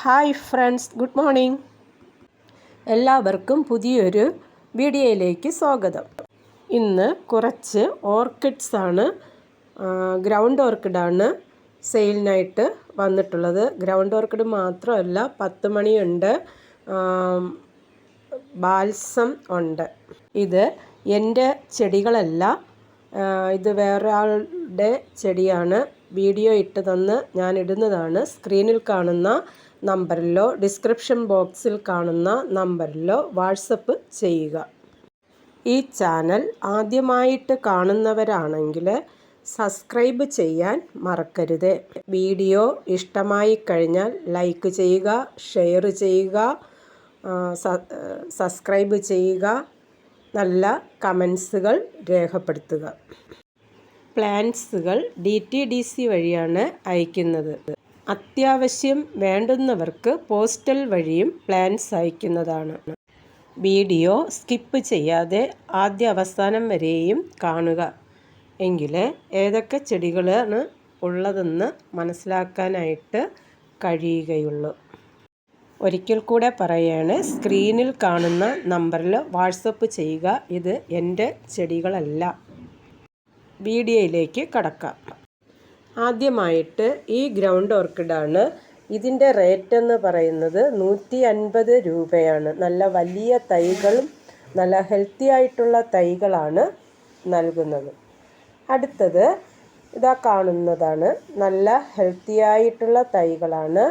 Hi friends good morning. എല്ലാവർക്കും പുതിയൊരു വീഡിയോയിലേക്ക് സ്വാഗതം. ഇന്ന് കുറച്ച് ഓർക്കിഡ്സ് ആണ് ഗ്രൗണ്ട് ഓർക്കിഡാണ് സെയിലിനായിട്ട് വന്നിട്ടുള്ളത്. ഗ്രൗണ്ട് ഓർക്കിഡ് മാത്രമല്ല പത്ത് മണിയുണ്ട് ബാൽസം ഉണ്ട്. ഇത് എന്റെ ചെടികളല്ല ഇത് വേറൊരാളുടെ ചെടിയാണ്. വീഡിയോ ഇട്ട് തന്ന് ഞാൻ ഇടുന്നതാണ്. സ്ക്രീനിൽ കാണുന്ന നമ്പറിലോ ഡിസ്ക്രിപ്ഷൻ ബോക്സിൽ കാണുന്ന നമ്പറിലോ വാട്സപ്പ് ചെയ്യുക. ഈ ചാനൽ ആദ്യമായിട്ട് കാണുന്നവരാണെങ്കിൽ സബ്സ്ക്രൈബ് ചെയ്യാൻ മറക്കരുത്. വീഡിയോ ഇഷ്ടമായി കഴിഞ്ഞാൽ ലൈക്ക് ചെയ്യുക ഷെയർ ചെയ്യുക സബ്സ്ക്രൈബ് ചെയ്യുക. നല്ല കമൻസുകൾ രേഖപ്പെടുത്തുക. പ്ലാൻസുകൾ ഡി ടി ഡി സി വഴിയാണ് അയക്കുന്നത്. അത്യാവശ്യം വേണ്ടുന്നവർക്ക് പോസ്റ്റൽ വഴിയും പ്ലാൻസ് അയക്കുന്നതാണ്. വീഡിയോ സ്കിപ്പ് ചെയ്യാതെ ആദ്യ അവസാനം വരെയും കാണുക. എങ്കിലേ ഏതൊക്കെ ചെടികളാണ് ഉള്ളതെന്ന് മനസ്സിലാക്കാനായിട്ട് കഴിയുകയുള്ളൂ. ഒരിക്കൽ കൂടെ പറയുകയാണ് സ്ക്രീനിൽ കാണുന്ന നമ്പറിൽ വാട്സപ്പ് ചെയ്യുക. ഇത് എന്റെ ചെടികളല്ല. വീഡിയോയിലേക്ക് കടക്കാം. ആദ്യമായിട്ട് ഈ ഗ്രൗണ്ട് ഓർക്കിഡാണ്. ഇതിന്റെ റേറ്റ് എന്ന് പറയുന്നത് നൂറ്റി അൻപത് രൂപയാണ്. നല്ല വലിയ തൈകളും നല്ല ഹെൽത്തി ആയിട്ടുള്ള തൈകളാണ് നൽകുന്നത്. അടുത്തത് ഇതാ കാണുന്നതാണ്. നല്ല ഹെൽത്തി ആയിട്ടുള്ള തൈകളാണ്.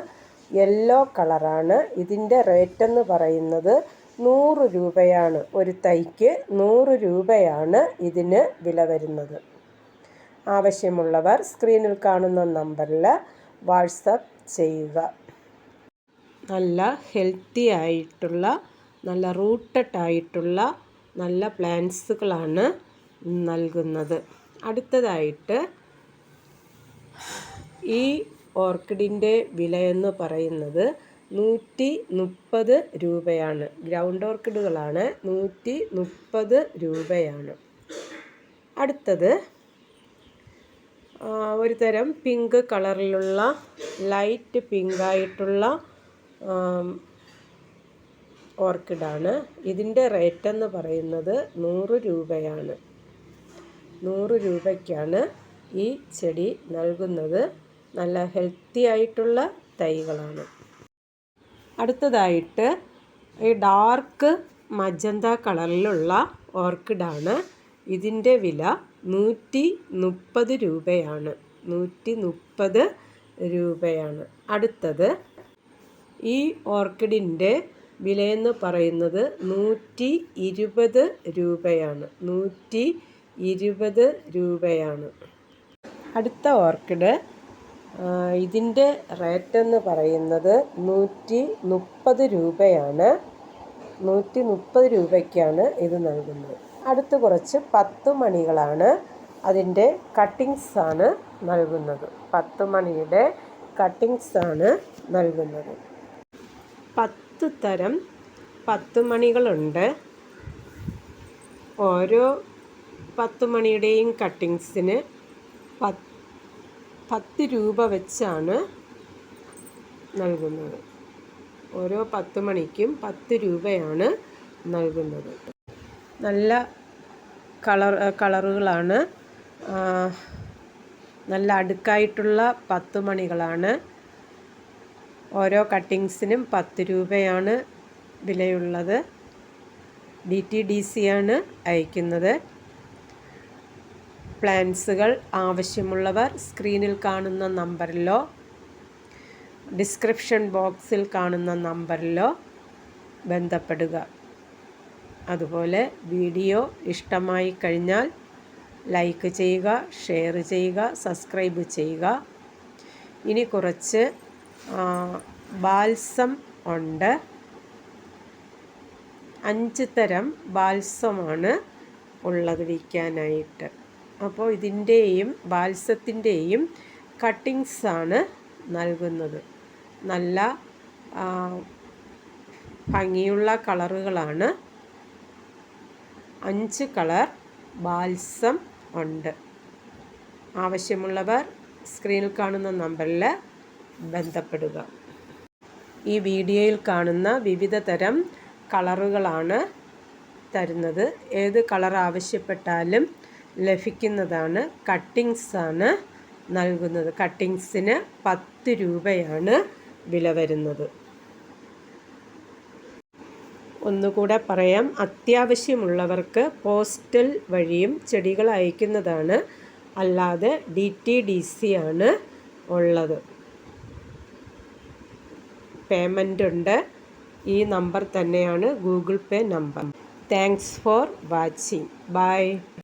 യെല്ലോ കളറാണ്. ഇതിന്റെ റേറ്റ് എന്ന് പറയുന്നത് നൂറ് രൂപയാണ്. ഒരു തൈക്ക് നൂറ് രൂപയാണ് ഇതിന് വില വരുന്നത്. ആവശ്യമുള്ളവർ സ്ക്രീനിൽ കാണുന്ന നമ്പറിൽ വാട്സപ്പ് ചെയ്യുക. നല്ല ഹെൽത്തി ആയിട്ടുള്ള നല്ല റൂട്ടഡ് ആയിട്ടുള്ള നല്ല പ്ലാന്റ്സുകളാണ് നൽകുന്നത്. അടുത്തതായിട്ട് ഈ ഓർക്കിഡിന്റെ വിലയെന്ന് പറയുന്നത് നൂറ്റി മുപ്പത് രൂപയാണ്. ഗ്രൗണ്ട് ഓർക്കിഡുകളാണ് നൂറ്റി മുപ്പത് രൂപയാണ്. അടുത്തത് ഒരു തരം പിങ്ക് കളറിലുള്ള ലൈറ്റ് പിങ്കായിട്ടുള്ള ഓർക്കിഡാണ് ഇതിന്റെ റേറ്റ് എന്ന് പറയുന്നത് നൂറ് രൂപയാണ്. നൂറ് രൂപയ്ക്കാണ് ഈ ചെടി നൽകുന്നത്. നല്ല ഹെൽത്തി ആയിട്ടുള്ള തൈകളാണ്. അടുത്തതായിട്ട് ഈ ഡാർക്ക് മജന്ത കളറിലുള്ള ഓർക്കിഡാണ് ഇതിന്റെ വില നൂറ്റി മുപ്പത് രൂപയാണ്. നൂറ്റി മുപ്പത് രൂപയാണ്. അടുത്തത് ഈ ഓർക്കിഡിന്റെ വിലയെന്ന് പറയുന്നത് നൂറ്റി ഇരുപത് രൂപയാണ്. നൂറ്റി ഇരുപത് രൂപയാണ്. അടുത്ത ഓർക്കിഡ് ഇതിന്റെ റേറ്റ് എന്ന് പറയുന്നത് നൂറ്റി മുപ്പത് രൂപയാണ്. നൂറ്റി മുപ്പത് രൂപയ്ക്കാണ് ഇത് നൽകുന്നത്. അടുത്ത് കുറച്ച് പത്ത് മണികളാണ് അതിന്റെ കട്ടിങ്സ് ആണ് നൽകുന്നത്. പത്ത് മണിയുടെ കട്ടിങ്സ് ആണ് നൽകുന്നത്. പത്ത് തരം പത്ത് മണികളുണ്ട്. ഓരോ പത്ത് മണിയുടെയും കട്ടിങ്സിന് പത്ത് രൂപ വെച്ചാണ് നൽകുന്നത്. ഓരോ പത്ത് മണിക്കും പത്ത് രൂപയാണ് നൽകുന്നത്. നല്ല കളർ കളറുകളാണ്. നല്ല അടുക്കായിട്ടുള്ള പത്ത് മണികളാണ്. ഓരോ കട്ടിങ്സിനും പത്ത് രൂപയാണ് വിലയുള്ളത്. ഡി ടി ഡി സി ആണ് അയക്കുന്നത്. പ്ലാൻസുകൾ ആവശ്യമുള്ളവർ സ്ക്രീനിൽ കാണുന്ന നമ്പറിലോ ഡിസ്ക്രിപ്ഷൻ ബോക്സിൽ കാണുന്ന നമ്പറിലോ ബന്ധപ്പെടുക. അതുപോലെ വീഡിയോ ഇഷ്ടമായി കഴിഞ്ഞാൽ ലൈക്ക് ചെയ്യുക ഷെയർ ചെയ്യുക സബ്സ്ക്രൈബ് ചെയ്യുക. ഇനി കുറച്ച് ബാൽസം ഉണ്ട്. അഞ്ച് തരം ബാൽസമാണ് ഉള്ളത് വിൽക്കാനായിട്ട് അപ്പോൾ ഇതിന്റെയും ബാൽസത്തിന്റെയും കട്ടിങ്സാണ് നൽകുന്നത്. നല്ല ഭംഗിയുള്ള കളറുകളാണ്. അഞ്ച് കളർ ബാൽസം ഉണ്ട്. ആവശ്യമുള്ളവർ സ്ക്രീനിൽ കാണുന്ന നമ്പറിൽ ബന്ധപ്പെടുക. ഈ വീഡിയോയിൽ കാണുന്ന വിവിധ തരം കളറുകളാണ് തരുന്നത്. ഏത് കളർ ആവശ്യപ്പെട്ടാലും ലഭിക്കുന്നതാണ്. കട്ടിങ്സാണ് നൽകുന്നത്. കട്ടിങ്സിന് പത്ത് രൂപയാണ് വില വരുന്നത്. ഒന്നുകൂടെ പറയാം. അത്യാവശ്യമുള്ളവർക്ക് പോസ്റ്റൽ വഴിയും ചെടികൾ അയക്കുന്നതാണ്. അല്ലാതെ ഡി ടി ഡി സി ആണ് ഉള്ളത്. പേയ്മെന്റ് ഉണ്ട്. ഈ നമ്പർ തന്നെയാണ് Google Pay number. Thanks for watching. Bye.